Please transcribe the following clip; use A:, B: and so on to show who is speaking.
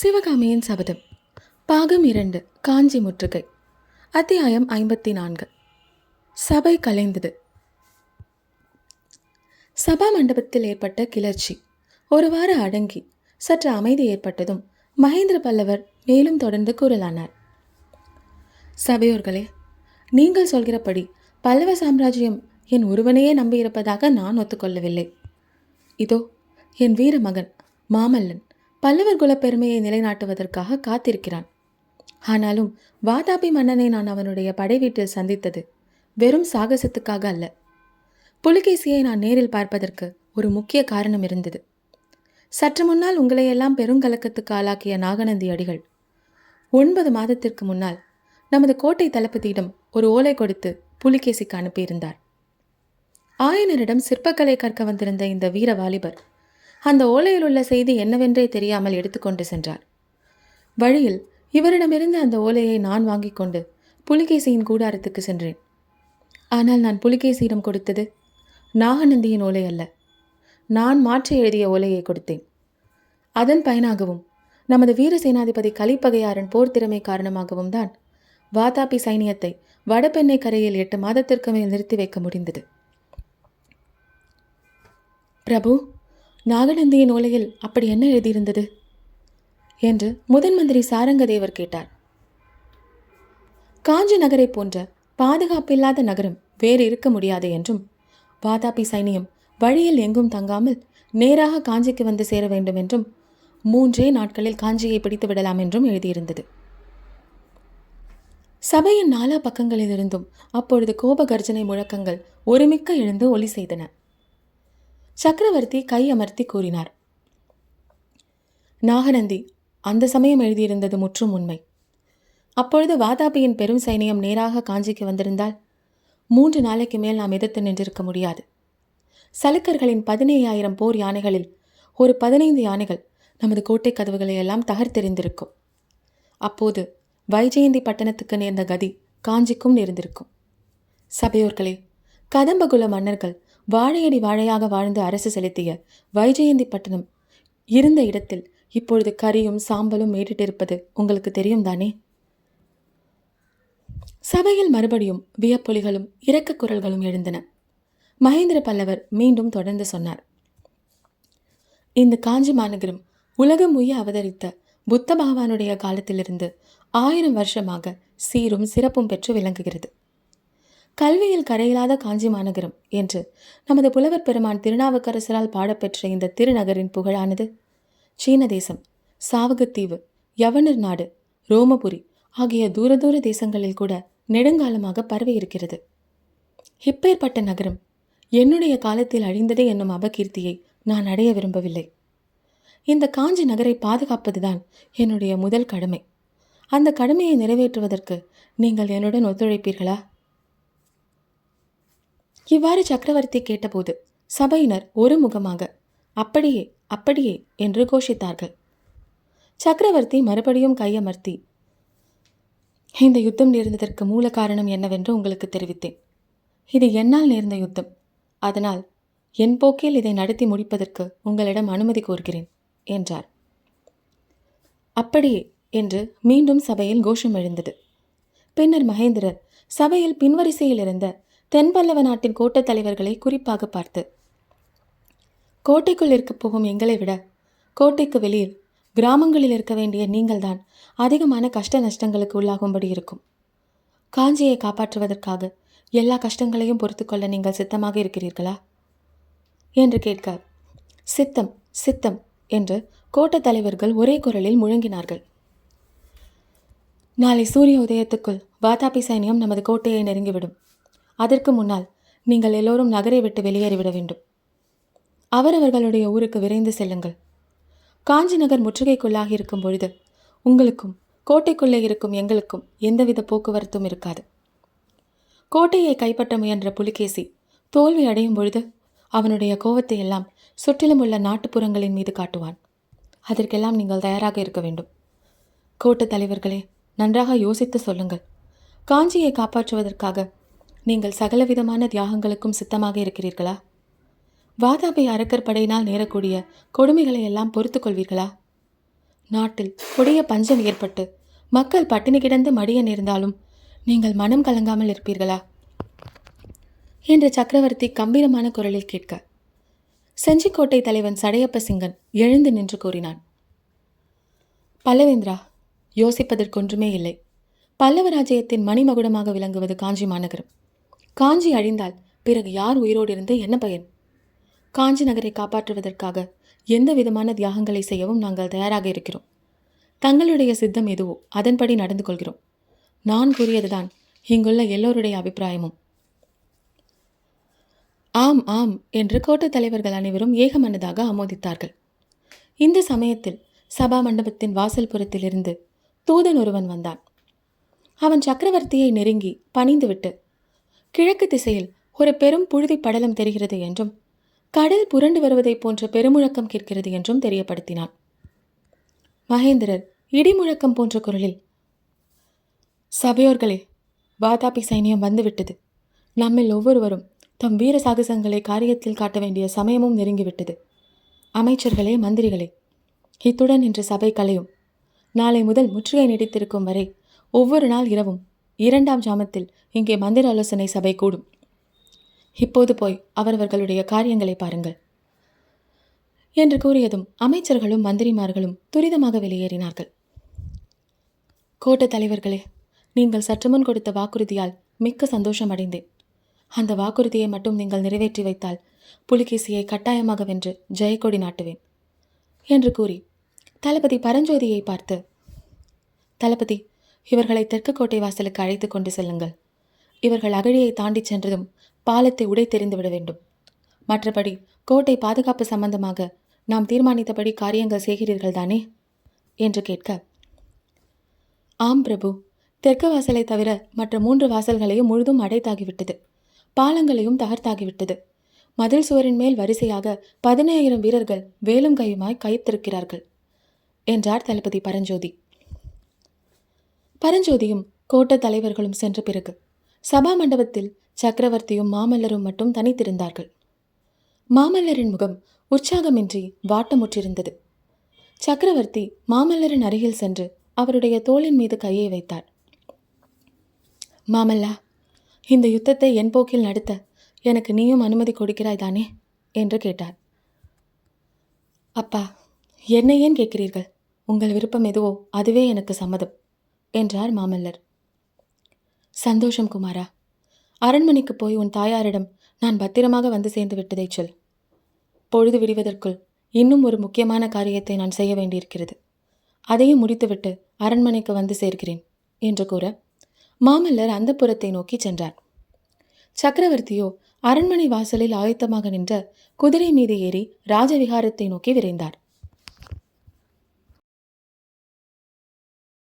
A: சிவகாமியின் சபதம். பாகம் இரண்டு காஞ்சி முற்றுகை. அத்தியாயம் ஐம்பத்தி நான்கு சபை கலைந்தது. சபா மண்டபத்தில் ஏற்பட்ட கிளர்ச்சி. ஒருவாறு அடங்கி சற்று அமைதி ஏற்பட்டதும் மகேந்திர பல்லவர் மேலும் தொடர்ந்து கூறலானார். சபையோர்களே நீங்கள் சொல்கிறபடி பல்லவ சாம்ராஜ்யம் என் ஒருவனையே நம்பியிருப்பதாக நான் ஒத்துக்கொள்ளவில்லை. இதோ என் வீர மகன் மாமல்லன். பல்லவர் குலப்பெருமையை நிலைநாட்டுவதற்காக காத்திருக்கிறான். ஆனாலும் வாதாபி மன்னனை நான் அவனுடைய படை வீட்டில் சந்தித்தது வெறும் சாகசத்துக்காக அல்ல. புலிகேசியை நான் நேரில் பார்ப்பதற்கு ஒரு முக்கிய காரணம் இருந்தது. சற்று முன்னால் உங்களையெல்லாம் பெருங்கலக்கத்துக்கு ஆளாக்கிய நாகநந்தி அடிகள். ஒன்பது மாதத்திற்கு முன்னால் நமது கோட்டை தளபதியிடம் ஒரு ஓலை கொடுத்து புலிகேசிக்கு அனுப்பியிருந்தார். ஆயனரிடம் சிற்பக்கலை கற்க வந்திருந்த இந்த வீர வாலிபர் அந்த ஓலையில் உள்ள செய்தி என்னவென்றே தெரியாமல் எடுத்துக்கொண்டு சென்றார் வழியில் இவரிடமிருந்து அந்த ஓலையை நான் வாங்கிக் கொண்டு புலிகேசியின் கூடாரத்துக்கு சென்றேன். ஆனால் நான் புலிகேசியிடம் கொடுத்தது நாகநந்தியின் ஓலை அல்ல. நான் மாற்றி எழுதிய ஓலையை கொடுத்தேன். அதன் பயனாகவும் நமது வீர சேனாதிபதி கலிப்பகையாரன் போர் திறமை காரணமாகவும் தான் வாதாபி சைனியத்தை வடபெண்ணை கரையில் எட்டு மாதத்திற்கு மேல் நிறுத்தி வைக்க முடிந்தது. பிரபு நாகநந்தியின் ஓலையில் அப்படி என்ன எழுதியிருந்தது? என்று முதன் மந்திரி சாரங்கதேவர் கேட்டார். காஞ்சி நகரை போன்ற பாதுகாப்பில்லாத நகரம் வேறு இருக்க முடியாது என்றும் வாதாபி சைனியம் வழியில் எங்கும் தங்காமல் நேராக காஞ்சிக்கு வந்து சேர வேண்டும் என்றும் மூன்றே நாட்களில் காஞ்சியை பிடித்து விடலாம் என்றும் எழுதியிருந்தது. சபையின் நாலா பக்கங்களிலிருந்தும் அப்பொழுது கோப கர்ஜனை முழக்கங்கள் ஒருமிக்க எழுந்து ஒலி செய்தன. சக்கரவர்த்தி கை அமர்த்தி கூறினார். நாகநந்தி அந்த சமயம் எழுதியிருந்தது முற்றும் உண்மை. அப்பொழுது வாதாபியின் பெரும் சைனியம் நேராக காஞ்சிக்கு வந்திருந்தால் மூன்று நாளைக்கு மேல் நாம் எதிர்த்து நின்றிருக்க முடியாது. சலுக்கர்களின் பதினேழாயிரம் போர் யானைகளில் ஒரு பதினைந்து யானைகள் நமது கோட்டை கதவுகளை எல்லாம் தகர்த்தெறிந்திருக்கும். அப்போது வைஜெயந்தி பட்டணத்துக்கு நேர்ந்த கதி காஞ்சிக்கும் நேர்ந்திருக்கும். சபையோர்களே கதம்பகுல மன்னர்கள் வாழையடி வாழையாக வாழ்ந்து அரசு செலுத்திய வைஜெயந்தி பட்டணம் இருந்த இடத்தில் இப்பொழுது கரியும் சாம்பலும் மேடிட்டிருப்பது உங்களுக்கு தெரியும் தானே? சபையில் மறுபடியும் வியப்பொலிகளும் இரக்க குரல்களும் எழுந்தன. மகேந்திர பல்லவர் மீண்டும் தொடர்ந்து சொன்னார். இந்த காஞ்சி மாநகரம் உலகம் உய அவதரித்த புத்த பகவானுடைய காலத்திலிருந்து ஆயிரம் வருஷமாக சீரும் சிறப்பும் பெற்று விளங்குகிறது. கல்வியில் கரையில்லாத காஞ்சி மாநகரம் என்று நமது புலவர் பெருமான் திருநாவுக்கரசரால் பாடப்பெற்ற இந்த திருநகரின் புகழானது. சீன தேசம் சாவகத்தீவு யவனர் நாடு ரோமபுரி ஆகிய தூர தூர தேசங்களில் கூட நெடுங்காலமாக பரவி இருக்கிறது இப்பேற்பட்ட நகரம் என்னுடைய காலத்தில் அழிந்ததே என்னும் அபகீர்த்தியை நான் அடைய விரும்பவில்லை. இந்த காஞ்சி நகரை பாதுகாப்பதுதான் என்னுடைய முதல் கடமை. அந்த கடமையை நிறைவேற்றுவதற்கு நீங்கள் என்னுடன் ஒத்துழைப்பீர்களா? இவ்வாறு சக்கரவர்த்தி கேட்டபோது சபையினர் ஒரு முகமாக அப்படியே அப்படியே என்று கோஷித்தார்கள். சக்கரவர்த்தி மறுபடியும் கையமர்த்தி இந்த யுத்தம் நேர்ந்ததற்கு மூல காரணம் என்னவென்று உங்களுக்கு தெரிவித்தேன். இது என்னால் நேர்ந்த யுத்தம். அதனால் என் போக்கில் இதை நடத்தி முடிப்பதற்கு உங்களிடம் அனுமதி கோருகிறேன் என்றார். அப்படியே என்று மீண்டும் சபையில் கோஷம் எழுந்தது. பின்னர் மகேந்திரர் சபையில் பின்வரிசையில் இருந்த தென்பல்லவ நாட்டின் கோட்டத் தலைவர்களை குறிப்பாக பார்த்து கோட்டைக்குள் இருக்கப் போகும் எங்களை விட கோட்டைக்கு வெளியில் கிராமங்களில் இருக்க வேண்டிய நீங்கள்தான் அதிகமான கஷ்ட நஷ்டங்களுக்கு உள்ளாகும்படி இருக்கும். காஞ்சியை காப்பாற்றுவதற்காக எல்லா கஷ்டங்களையும் பொறுத்துக்கொள்ள நீங்கள் சித்தமாக இருக்கிறீர்களா? என்று கேட்க சித்தம் சித்தம் என்று கோட்டைத் தலைவர்கள் ஒரே குரலில் முழங்கினார்கள். நாளை சூரிய உதயத்துக்குள் வாதாபி சைனியம் நமது கோட்டையை நெருங்கிவிடும். அதற்கு முன்னால் நீங்கள் எல்லோரும் நகரை விட்டு வெளியேறிவிட வேண்டும். அவரவர்களுடைய ஊருக்கு விரைந்து செல்லுங்கள். காஞ்சி நகர் முற்றுகைக்குள்ளாக இருக்கும் பொழுது உங்களுக்கும் கோட்டைக்குள்ளே இருக்கும் எங்களுக்கும் எந்தவித போக்குவரத்தும் இருக்காது. கோட்டையை கைப்பற்ற முயன்ற புலிகேசி தோல்வி அடையும் பொழுது அவனுடைய கோவத்தை எல்லாம் சுற்றிலும் உள்ள நாட்டுப்புறங்களின் மீது காட்டுவான். அதற்கெல்லாம் நீங்கள் தயாராக இருக்க வேண்டும். கோட்டத் தலைவர்களே நன்றாக யோசித்து சொல்லுங்கள். காஞ்சியை காப்பாற்றுவதற்காக நீங்கள் சகலவிதமான தியாகங்களுக்கும் சித்தமாக இருக்கிறீர்களா? வாதாபி அரக்கர் படையினால் நேரக்கூடிய கொடுமைகளை எல்லாம் பொறுத்துக் கொள்வீர்களா? நாட்டில் கொடிய பஞ்சம் ஏற்பட்டு மக்கள் பட்டினி கிடந்து மடிய நேர்ந்தாலும் நீங்கள் மனம் கலங்காமல் இருப்பீர்களா? என்று சக்கரவர்த்தி கம்பீரமான குரலில் கேட்க செஞ்சிக்கோட்டை தலைவன் சடையப்ப சிங்கன் எழுந்து நின்று கூறினான். பல்லவேந்திரா யோசிப்பதற்கொன்றுமே இல்லை. பல்லவ ராஜ்யத்தின் மணிமகுடமாக விளங்குவது காஞ்சி மாநகரம் காஞ்சி அழிந்தால் பிறகு யார் உயிரோடு இருந்து என்ன பயன்? காஞ்சி நகரை காப்பாற்றுவதற்காக எந்த விதமான தியாகங்களை செய்யவும் நாங்கள் தயாராக இருக்கிறோம். தங்களுடைய சித்தம் எதுவோ அதன்படி நடந்து கொள்கிறோம். நான் கூறியதுதான் இங்குள்ள எல்லோருடைய அபிப்பிராயமும். ஆம் ஆம் என்று கோட்டத் தலைவர்கள் அனைவரும் ஏகமனதாக ஆமோதித்தார்கள். இந்த சமயத்தில் சபா மண்டபத்தின் வாசல் புறத்திலிருந்து தூதன் ஒருவன் வந்தான். அவன் சக்கரவர்த்தியை நெருங்கி பணிந்துவிட்டு கிழக்கு திசையில் ஒரு பெரும் புழுதி படலம் தெரிகிறது என்றும் கடல் புரண்டு வருவதைப் போன்ற பெருமுழக்கம் கேட்கிறது என்றும் தெரியப்படுத்தினான். மகேந்திரர் இடிமுழக்கம் போன்ற குரலில் சபையோர்களே வாதாபி சைனியம் வந்துவிட்டது. நம்மில் ஒவ்வொருவரும் தம் வீர சாகசங்களை காரியத்தில் காட்ட வேண்டிய சமயமும் நெருங்கிவிட்டது. அமைச்சர்களே மந்திரிகளே இத்துடன் இன்று சபை கலையும். நாளை முதல் முற்றுகை நீடித்திருக்கும் வரை ஒவ்வொரு நாள் இரவும் இரண்டாம் ஜாமத்தில் இங்கே மந்திர ஆலோசனை சபை கூடும். இப்போது போய் அவரவர்களுடைய காரியங்களை பாருங்கள். என்று கூறியதும் அமைச்சர்களும் மந்திரிமார்களும் துரிதமாக வெளியேறினார்கள். கோட்ட தலைவர்களே நீங்கள் சற்று முன் கொடுத்த வாக்குறுதியால் மிக்க சந்தோஷம் அடைந்தேன். அந்த வாக்குறுதியை மட்டும் நீங்கள் நிறைவேற்றி வைத்தால் புலிகேசியை கட்டாயமாக வென்று ஜெயக்கொடி நாட்டுவேன் என்று கூறி தளபதி பரஞ்சோதியை பார்த்து தளபதி இவர்களை தெற்கு கோட்டை வாசலுக்கு அழைத்து கொண்டு செல்லுங்கள். இவர்கள் அகழியை தாண்டிச் சென்றதும் பாலத்தை உடை தெரிந்துவிட வேண்டும். மற்றபடி கோட்டை பாதுகாப்பு சம்பந்தமாக நாம் தீர்மானித்தபடி காரியங்கள் செய்கிறீர்கள் தானே என்று கேட்க ஆம் பிரபு. தெற்கு வாசலை தவிர மற்ற மூன்று வாசல்களையும் முழுதும் அடைத்தாகிவிட்டது. பாலங்களையும் தகர்த்தாகிவிட்டது. மதில் சுவரின் மேல் வரிசையாக பதினாயிரம் வீரர்கள் வேலும் கையுமாய் கைத்திருக்கிறார்கள் என்றார் தளபதி பரஞ்சோதி. பரஞ்சோதியும் கோட்ட தலைவர்களும் சென்ற பிறகு சபா மண்டபத்தில் சக்கரவர்த்தியும் மாமல்லரும் மட்டும் தனித்திருந்தார்கள். மாமல்லரின் முகம் உற்சாகமின்றி வாட்டமுற்றிருந்தது. சக்கரவர்த்தி மாமல்லரின் அருகில் சென்று அவருடைய தோளின் மீது கையை வைத்தார். மாமல்லா இந்த யுத்தத்தை என் போக்கில் நடத்த எனக்கு நீயும் அனுமதி கொடுக்கிறாய் தானே? என்று கேட்டார். அப்பா என்னை ஏன் கேட்கிறீர்கள்? உங்கள் விருப்பம் எதுவோ அதுவே எனக்கு சம்மதம். என்றார் மாமல்லர். சந்தோஷம் குமாரா அரண்மனைக்கு போய் உன் தாயாரிடம் நான் பத்திரமாக வந்து சேர்ந்து விட்டதைச் சொல். பொழுது விடுவதற்குள் இன்னும் ஒரு முக்கியமான காரியத்தை நான் செய்ய வேண்டியிருக்கிறது. அதையும் முடித்துவிட்டு அரண்மனைக்கு வந்து சேர்க்கிறேன் என்று கூற மாமல்லர் அந்த புறத்தை நோக்கி சென்றார். சக்கரவர்த்தியோ அரண்மனை வாசலில் ஆயத்தமாக நின்ற குதிரை மீது ஏறி ராஜவிகாரத்தை நோக்கி விரைந்தார்.